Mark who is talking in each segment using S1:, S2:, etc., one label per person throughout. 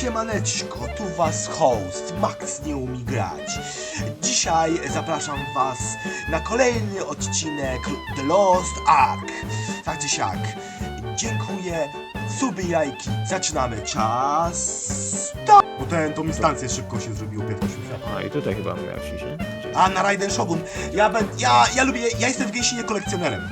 S1: Siemaneczko, tu was host, Max nie umie grać. Dzisiaj zapraszam was na kolejny odcinek The Lost Ark. Tak czy siak, dziękuję, suby i lajki. Zaczynamy, czas... Stop! Bo ten, tą instancję szybko się zrobiło, 15 minut.
S2: A i tutaj chyba miał się,
S1: A na Raiden Shogun, ja, ben, ja, ja lubię, ja jestem w Genshinie kolekcjonerem.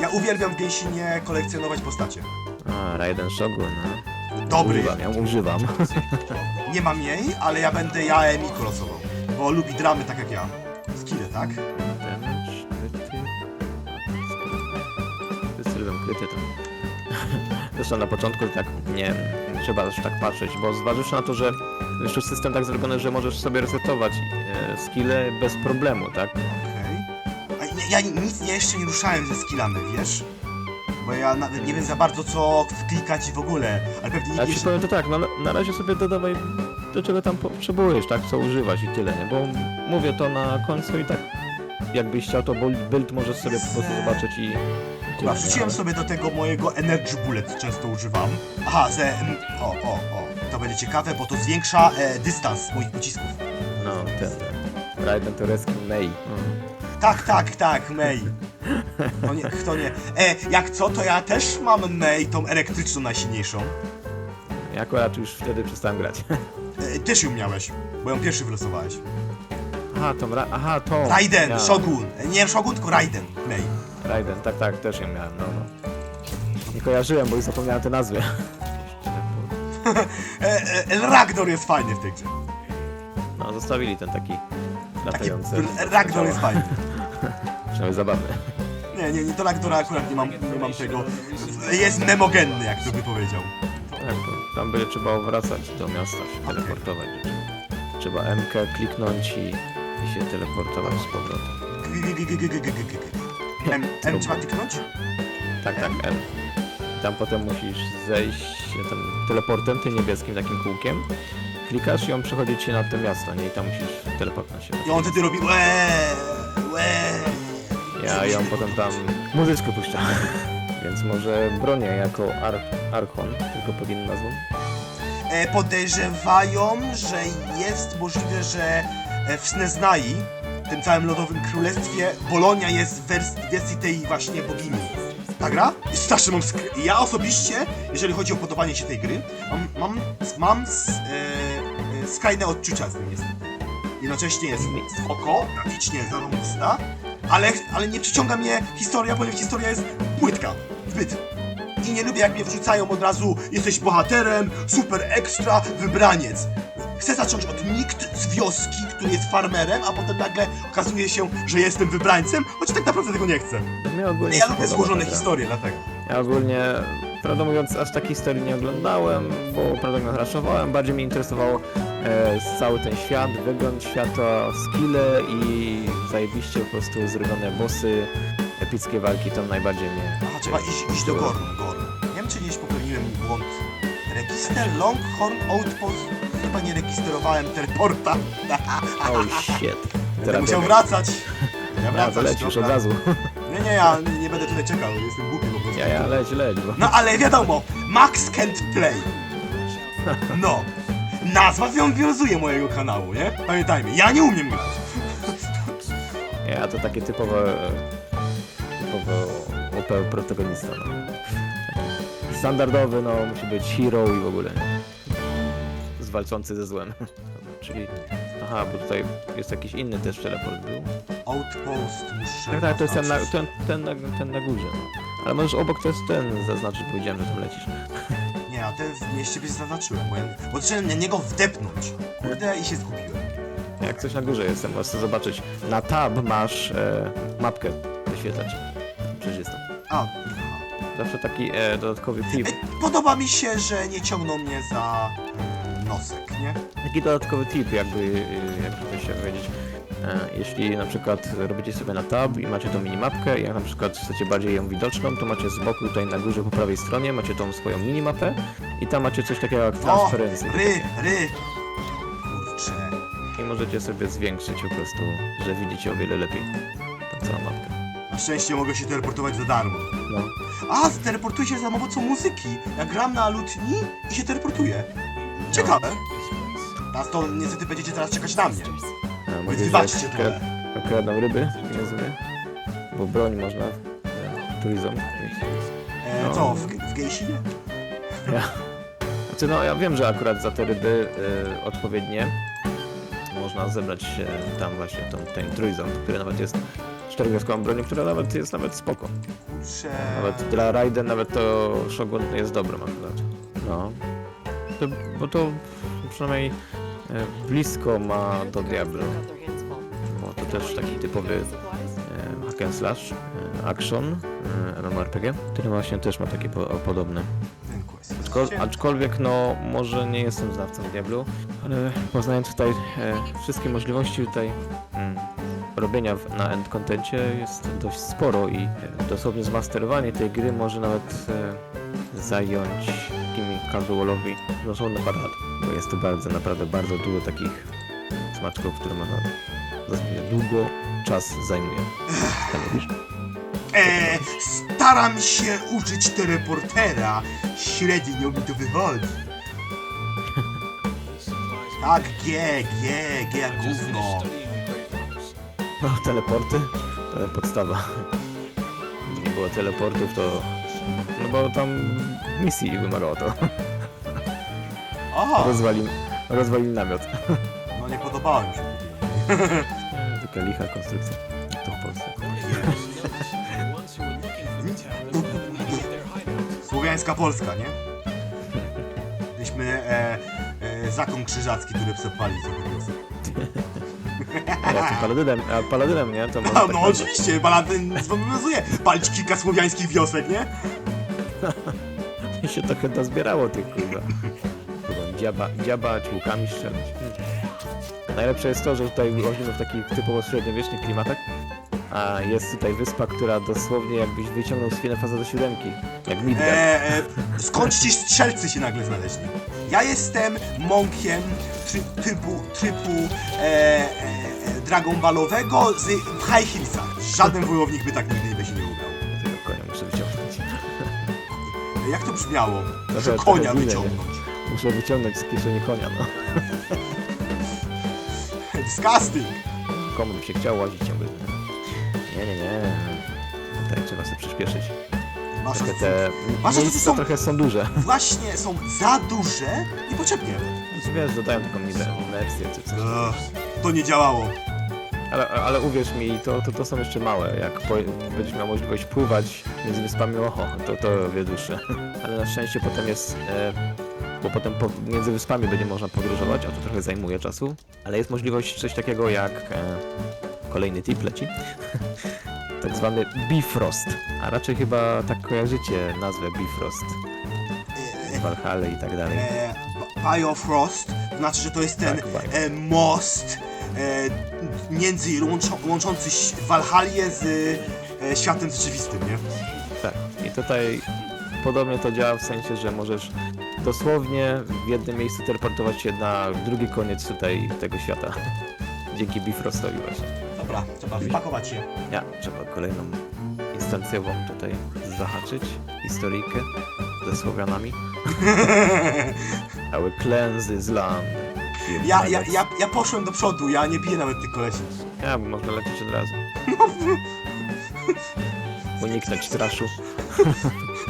S1: Ja uwielbiam w Genshinie kolekcjonować postacie.
S2: A, Raiden Shogun, no.
S1: Dobry.
S2: Używam, ja używam.
S1: Nie mam jej, ale ja będę ja Emiko losował. Bo lubi dramy tak jak ja. Skille, tak?
S2: Damage, kryty. Wszyscy lubią kryty tam. Zresztą na początku tak nie trzeba aż tak patrzeć, bo zważywszy na to, że już jest system tak zrobiony, że możesz sobie resetować e, skille bez problemu, tak?
S1: Okej. A Ja, ja nic nie, jeszcze nie ruszałem ze skillami, wiesz? Bo ja nawet nie wiem za bardzo co klikać i w ogóle. Ale pewnie
S2: Ja
S1: nikt
S2: ci
S1: jeszcze...
S2: powiem to tak, no na razie sobie dodawaj do czego tam potrzebujesz, tak? Co używać i tyle, nie? Bo mówię to na końcu i tak jakbyś chciał to build, build możesz sobie po prostu zobaczyć i...
S1: Dobra, wrzuciłem sobie do tego mojego Energy Bullet, często używam. Aha, ze... mm, O, o, o. To będzie ciekawe, bo to zwiększa e, dystans moich pocisków.
S2: No, ten, ten. Raiden to Rescue May.
S1: Tak, tak, tak, May. To nie, kto nie. E, jak co, to ja też mam May, tą elektryczną najsilniejszą.
S2: Ja akurat już wtedy przestałem grać.
S1: E, też ją miałeś, bo ją pierwszy wylosowałeś.
S2: Aha, to ra- Aha, to.
S1: Raiden. Shogun. E, Nie Shogun, tylko Raiden. May.
S2: Raiden, tak, tak, też ją miałem, no, no. Nie kojarzyłem, bo już zapomniałem te nazwy.
S1: E, e, Ragnar jest fajny w tej grze.
S2: No, zostawili ten taki
S1: Taki
S2: latający.
S1: br- Ragnar jest fajny.
S2: Przynajmniej zabawny.
S1: Nie, nie, nie, to tak, na które tak, akurat nie mam, nie mam tego. Jest memogenny, jak to by powiedział.
S2: Tak, tam będzie trzeba wracać do miasta, się teleportować. Trzeba MK kliknąć i, i się teleportować z powrotem.
S1: M, M trzeba kliknąć?
S2: Tak, tak, M. Tam potem musisz zejść się tym teleportem, tym niebieskim takim kółkiem. Klikasz i on przechodzi ci na to miasto, nie? I tam musisz teleportować się.
S1: I on wtedy robi łe, łe.
S2: Ja ją potem tam muzyczkę puszczę. Więc może bronię jako Ar Archon, tylko pod inną nazwą.
S1: E, podejrzewają, że jest możliwe, że e, w Sneznai, tym całym lodowym królestwie, Bolonia jest w wers- wersji tej właśnie bogini. Ta gra? Strasznie mam Ja osobiście, jeżeli chodzi o podobanie się tej gry, mam, mam, mam s- e, e, skrajne odczucia z tym. Jednocześnie jest spoko, graficznie zarobista, ale, ale nie przyciąga mnie historia, ponieważ historia jest płytka. Zbyt. I nie lubię jak mnie wrzucają od razu jesteś bohaterem, super ekstra, wybraniec. Chcę zacząć od nikt z wioski, który jest farmerem, a potem nagle okazuje się, że jestem wybrańcem, choć tak naprawdę tego nie chcę. Ja lubię złożone historie, dlatego.
S2: Ja ogólnie, prawdę mówiąc, aż takiej historii nie oglądałem, bo prawdę mówiąc raszowałem. Bardziej mnie interesowało e, cały ten świat, wygląd świata, skille i zajebiście po prostu zrobione bossy, epickie walki, to najbardziej mnie...
S1: Aha, trzeba iść, iść do Gorn, Gorn. Nie wiem, czy gdzieś popełniłem błąd. Register Longhorn Outpost. Chyba nie registrowałem teleporta.
S2: Oh shit.
S1: Będę musiał wracać. Ja wracać,
S2: lecisz od razu.
S1: Nie, nie, ja nie, będę tutaj czekał, jestem głupi po prostu.
S2: Ja, ja, leć, leć, bo...
S1: No ale wiadomo, Max can't play. No. Nazwa wiązuje mojego kanału, nie? Pamiętajmy, ja nie umiem grać.
S2: Ja to takie typowe... typowo OP protagonista, no. Taki Standardowy, no, musi być hero i w ogóle, nie? Zwalczący ze złem. Czyli... Aha, bo tutaj jest jakiś inny też teleport był.
S1: Outpost muszę...
S2: Tak, tak, to jest ten na, ten, ten, na, ten na górze. Ale możesz obok to jest ten zaznaczyć, powiedziałem, że tam lecisz.
S1: Nie, a ten w mieście byś zaznaczyłem, bo, ja, bo trzeba na niego wdepnąć. Kurde, i się zgubiłem.
S2: Jak coś na górze jestem, możesz sobie zobaczyć. Na tab masz e, mapkę wyświetlać. Przecież jest tam.
S1: A,
S2: Zawsze taki e, dodatkowy tip.
S1: e, podoba mi się, że nie ciągną mnie za e, nosek, nie?
S2: Taki dodatkowy tip, jakby, e, jeśli na przykład robicie sobie na tab i macie tą minimapkę, i jak na przykład chcecie bardziej ją widoczną, to macie z boku tutaj na górze po prawej stronie, macie tą swoją minimapę i tam macie coś takiego jak
S1: O,
S2: transparency.
S1: ry, ry. Kurczę.
S2: I możecie sobie zwiększyć po prostu, że widzicie o wiele lepiej tą całą mapkę.
S1: Na szczęście mogę się teleportować za darmo.
S2: No.
S1: A, teleportuję się za pomocą muzyki. Ja gram na lutni i się teleportuję. Ciekawe. Teraz to niestety będziecie teraz czekać na mnie.
S2: A, mówię,
S1: wybaczcie
S2: że
S1: trochę.
S2: kra- kradną ryby, nie rozumiem. Bo broń można e, turizm.
S1: E,
S2: No.
S1: co, w, w gejsinie?
S2: Ja. Znaczy no ja wiem, że akurat za te ryby e, odpowiednie można zebrać e, tam właśnie tą, ten trójząb, który nawet jest czterogwiazdkową bronią, która nawet jest nawet spoko.
S1: Kurczę...
S2: Nawet dla Raiden nawet to Shogun jest dobre akurat. No. To, bo to przynajmniej blisko ma do Diablo. Bo to też taki typowy e, hack and slash, e, action, e, MMORPG, który właśnie też ma takie po, podobne. Aczkol, aczkolwiek no może nie jestem znawcą Diablo, ale poznając tutaj e, wszystkie możliwości tutaj mm, robienia w, na end contencie jest dość sporo i e, dosłownie zmasterowanie tej gry może nawet e, zająć takimi casualowi parę lat, bo jest to bardzo, naprawdę bardzo dużo takich smaczków, które można zasadzie długo czas zajmuje. Tak mówisz?
S1: E, staram się uczyć teleportera. Średnio mi to wychodzi. Tak, G, G, G jak gówno.
S2: No, teleporty to podstawa. Gdyby nie było teleportów, to. No bo tam misji wymagało to.
S1: Aha,
S2: Rozwali, rozwali namiot.
S1: no nie podobało mi się.
S2: Taka licha konstrukcja. To w Polsce.
S1: Słowiańska Polska, nie? Myśmy e, e, zakon krzyżacki, który przepali trochę wiosek.
S2: A ja tu paladynem, a paladynem, nie? To może
S1: No,
S2: tak
S1: no oczywiście, Baladyn zobowiązuje palić kilka słowiańskich wiosek, nie?
S2: I się to chyba zbierało tych kurwa. Kurwa, Dziaba, dziaba ciłkami strzelać. Najlepsze jest to, że tutaj łożimy w takich typowo średniowiecznych klimatach. A jest tutaj wyspa, która dosłownie jakbyś wyciągnął z Final Fantasy siódemki. Jak Midgard.
S1: E, e, skąd ci strzelcy się nagle znaleźli? Ja jestem monkiem try, typu, typu e, e, e, Dragon Ballowego z High Hillsach. Żaden wojownik by tak nigdy by się Jak to brzmiało? Że konia wyciągnąć.
S2: Muszę wyciągnąć z kieszeni konia, no.
S1: Disgusting!
S2: Komu by się chciał łazić ciągle? Nie, nie, nie. Tutaj trzeba sobie przyspieszyć.
S1: Masz
S2: Trochę te
S1: Masz rację,
S2: miejsca
S1: są-
S2: trochę są duże.
S1: Właśnie są za duże i potrzebnie.
S2: Wiesz, dodają taką niby czy coś.
S1: Ech, to nie działało.
S2: Ale, ale uwierz mi, to, to, to są jeszcze małe. Jak po, będziesz miał możliwość pływać między wyspami, oho, to to wie dłuższe. Ale na szczęście potem jest, e, bo potem po, między wyspami będzie można podróżować, a to trochę zajmuje czasu. Ale jest możliwość coś takiego jak, e, kolejny tip leci, tak zwany Bifrost. A raczej chyba tak kojarzycie nazwę Bifrost.
S1: E,
S2: Valhalla i tak dalej.
S1: e, Biofrost, znaczy, że to jest ten
S2: Tak, Bio.
S1: e, most e, między łączą, łączący Walhalię z e, światem rzeczywistym, nie?
S2: Tak. I tutaj podobnie to działa w sensie, że możesz dosłownie w jednym miejscu teleportować się na drugi koniec tutaj tego świata. Dzięki Bifrostowi właśnie.
S1: Dobra, trzeba wpakować się.
S2: Ja trzeba kolejną instancjową tutaj zahaczyć historyjkę ze Słowianami. Cały cleanse z land.
S1: Ja, ja, ja, ja poszłem do przodu, ja nie biję nawet tych kolesi.
S2: Ja, bo można lecieć od razu. Uniknąć traszu.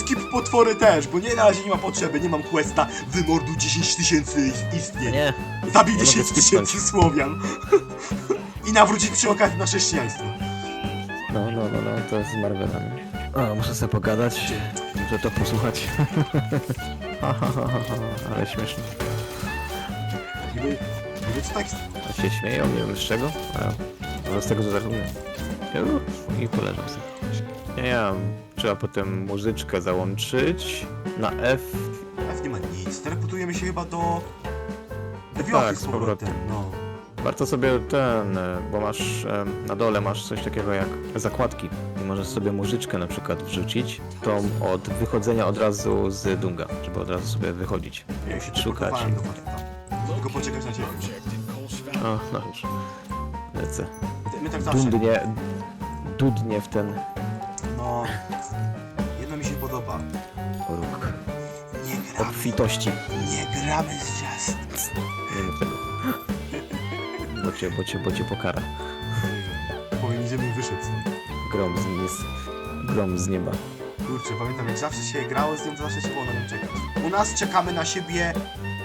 S1: Skip potwory też, bo nie na razie nie ma potrzeby, nie mam questa wymordu 10 tysięcy istnień.
S2: Nie,
S1: Zabij
S2: Nie mogę
S1: 10
S2: skipnąć.
S1: tysięcy Słowian. I nawrócić przy okazji na chrześcijaństwo.
S2: no, no, no, no, to jest z Marvelami. O, muszę sobie pogadać, muszę to posłuchać. Ha, ha, ha, ha, ha, ale śmieszne.
S1: Co tak
S2: się śmieją, nie wiem z czego, a może z tego, że zarównuję. I poleżą sobie. Nie, ja, trzeba potem muzyczkę załączyć na F.
S1: F nie ma nic. Teleportujemy się chyba do... Do
S2: Tak, z
S1: powrotem. No.
S2: Warto sobie ten, e, bo masz e, na dole masz coś takiego jak zakładki i możesz sobie muzyczkę na przykład wrzucić, tą od wychodzenia od razu z Dunga, żeby od razu sobie wychodzić.
S1: Ja się
S2: Szukać.
S1: do faceta. Tylko poczekać na ciebie.
S2: O, no już. Lecę.
S1: My- tak zawsze.
S2: Dudnie, dudnie w ten
S1: No. Jedno mi się podoba.
S2: róg.
S1: Nie gramy
S2: obfitości.
S1: Nie gramy z ciast.
S2: Nie mów tego. Bo cię, bo cię, bo cię pokara.
S1: Powiem, żebym wyszedł.
S2: Grom z, nie, z- grom z nieba.
S1: Kurczę, pamiętam jak zawsze się grało z nią, to zawsze się było na nią czekać. U nas czekamy na siebie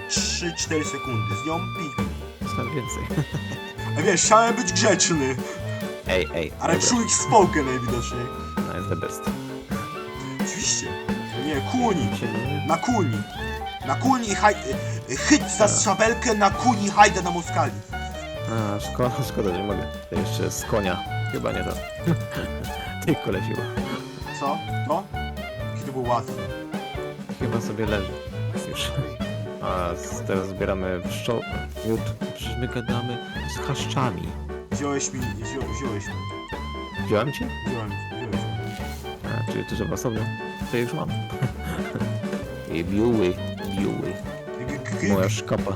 S1: 3-4 sekundy, z nią 5 minut.
S2: Znam więcej.
S1: A wiesz, chciałem być grzeczny,
S2: Ej, ej.
S1: ale
S2: dobra.
S1: człowiek spoken najwidoczniej.
S2: No jest the best.
S1: Oczywiście. Nie, kuni. Na kuni. Na kuni haj... y, Chyć za szabelkę na kuni hajdę na Moskali.
S2: A, szkoda, szkoda, nie mogę. To jeszcze z konia. Chyba nie to. Ty kolesiło.
S1: Co? To? Jaki to był łatwy.
S2: Chyba sobie leży. Już. A z- teraz zbieramy pszczoł... Miód. Przecież my gadamy z chaszczami.
S1: Wziąłeś mi, wzią, wziąłeś mi,
S2: Wziąłem cię?
S1: wziąłem, wziąłeś mi.
S2: A, czyli to trzeba osobno. To już mam. I biuły, biuły.
S1: G- g- g-
S2: Moja szkapa.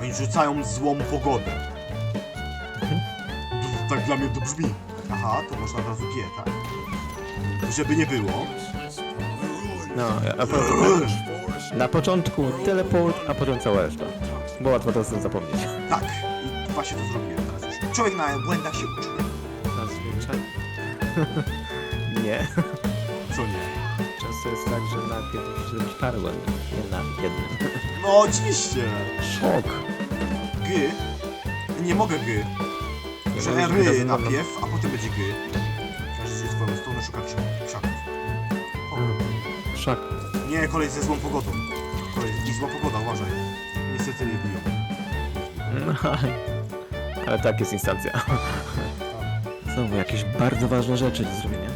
S1: Oni rzucają złą pogodę. Tak dla mnie to brzmi. Aha, to można od razu G, tak? Żeby nie było.
S2: No, a, potem. Na początku teleport, a potem cała reszta. Bo łatwo to sobie zapomnieć.
S1: Tak. I właśnie to zrobiłem teraz już. Człowiek na błędach się uczy.
S2: Zazwyczaj. nie.
S1: Co nie?
S2: Często jest tak, że najpierw musisz zrobić parę błędów, nie na jednym.
S1: No oczywiście.
S2: Szok.
S1: G. Nie mogę G. Że ry najpierw, a potem będzie G. Każdy idzie swoją stronę szuka krza- krzaków. O.
S2: Szak.
S1: Nie, kolej ze złą pogodą. Kolej i zła pogoda, uważaj. Niestety nie biją.
S2: Ale tak jest instancja. Znowu jakieś bardzo ważne rzeczy do zrobienia.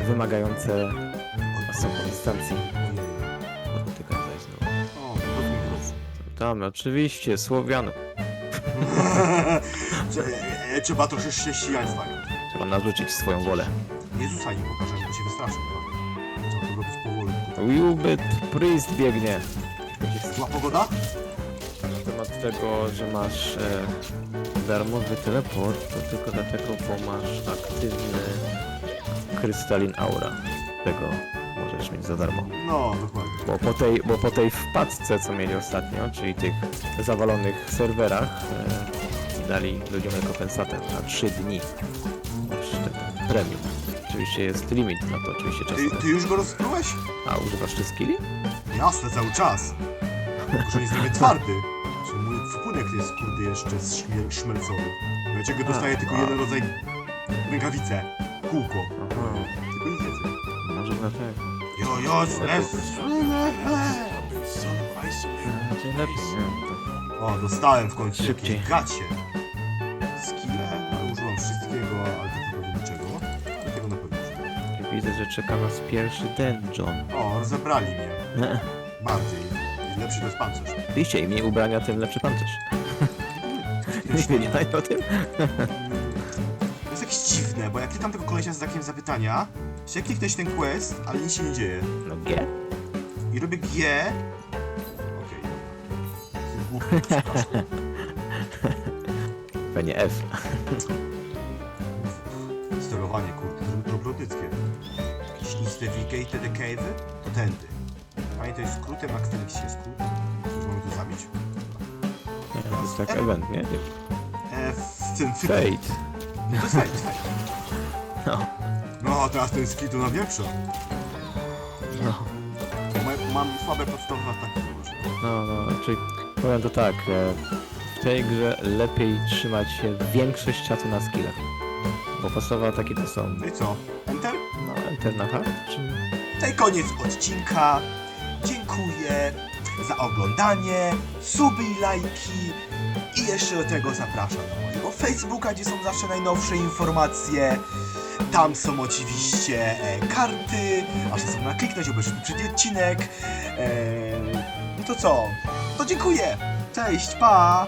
S2: Wymagające osobnej instancji. Polityka zaś znowu.
S1: O, pewnie wrócę.
S2: Tam, oczywiście, Słowian.
S1: Że- e, Trzeba troszkę chrześcijaństwa.
S2: Trzeba narzucić swoją wolę.
S1: Jezusa nie pokażemy, bo się wystraszył.
S2: Jubit Priest biegnie.
S1: Zła pogoda?
S2: Na temat tego, że masz e, darmowy teleport, to tylko dlatego, bo masz aktywny krystalin aura. Tego możesz mieć za darmo.
S1: No, dokładnie.
S2: Bo po tej, bo po tej wpadce, co mieli ostatnio, czyli tych zawalonych serwerach, e, dali ludziom rekompensatę na 3 dni. Masz tego premium. Oczywiście jest limit na to, oczywiście
S1: Ty,
S2: czasowy.
S1: ty już go rozprułeś?
S2: A używasz ty skilli?
S1: Jasne, cały czas. Tylko, że jest niby twardy. Czy mój wpłynek jest, kurde, jeszcze szmie- szmelcowy. Wiecie, go dostaje tylko
S2: a.
S1: jeden rodzaj rękawice. Kółko.
S2: Aha,
S1: Tylko nic więcej.
S2: może dlatego.
S1: Jo, jo,
S2: lepiej, nie?
S1: O, dostałem w końcu
S2: Szybciej.
S1: jakieś gacie.
S2: Że czeka nas pierwszy dungeon.
S1: O, rozebrali mnie. Bardziej. Lepszy to jest pancerz.
S2: Oczywiście, im mniej ubrania, tym lepszy pancerz. Nie wiedziałeś o tym?
S1: To jest jakieś dziwne, bo jak klikam tego kolesia z znakiem zapytania, jak kliknąć ten quest, ale nic się nie dzieje.
S2: No G?
S1: I robię G. Okej. Jestem głupi, przepraszam.
S2: Pewnie F.
S1: Sterowanie, kurde, dro- dobrodyckie. Jakieś Instigated Cave? To tędy. Pamiętaj, skrótem jak Felix się skrót. Coś mamy tu zabić?
S2: Nie, To jest tak event, nie?
S1: E, w tym
S2: Fate.
S1: To jest fajne, fajne.
S2: No.
S1: No, teraz ten skill to na wieprza.
S2: No,
S1: Ma- Mam słabe podstawowe ataki. zobaczę.
S2: no, no, czyli powiem to tak, e, w tej grze lepiej trzymać się większość czasu na skillach. Bo podstawowe ataki to są,
S1: No i co? Enter?
S2: No, enter na hard, czy...
S1: To koniec odcinka. Dziękuję za oglądanie, suby i lajki i jeszcze do tego zapraszam na mojego Facebooka, gdzie są zawsze najnowsze informacje. Tam są oczywiście e, karty, aż sobie na kliknąć, obejrzeć poprzedni odcinek. E, to co? To dziękuję. Cześć, pa!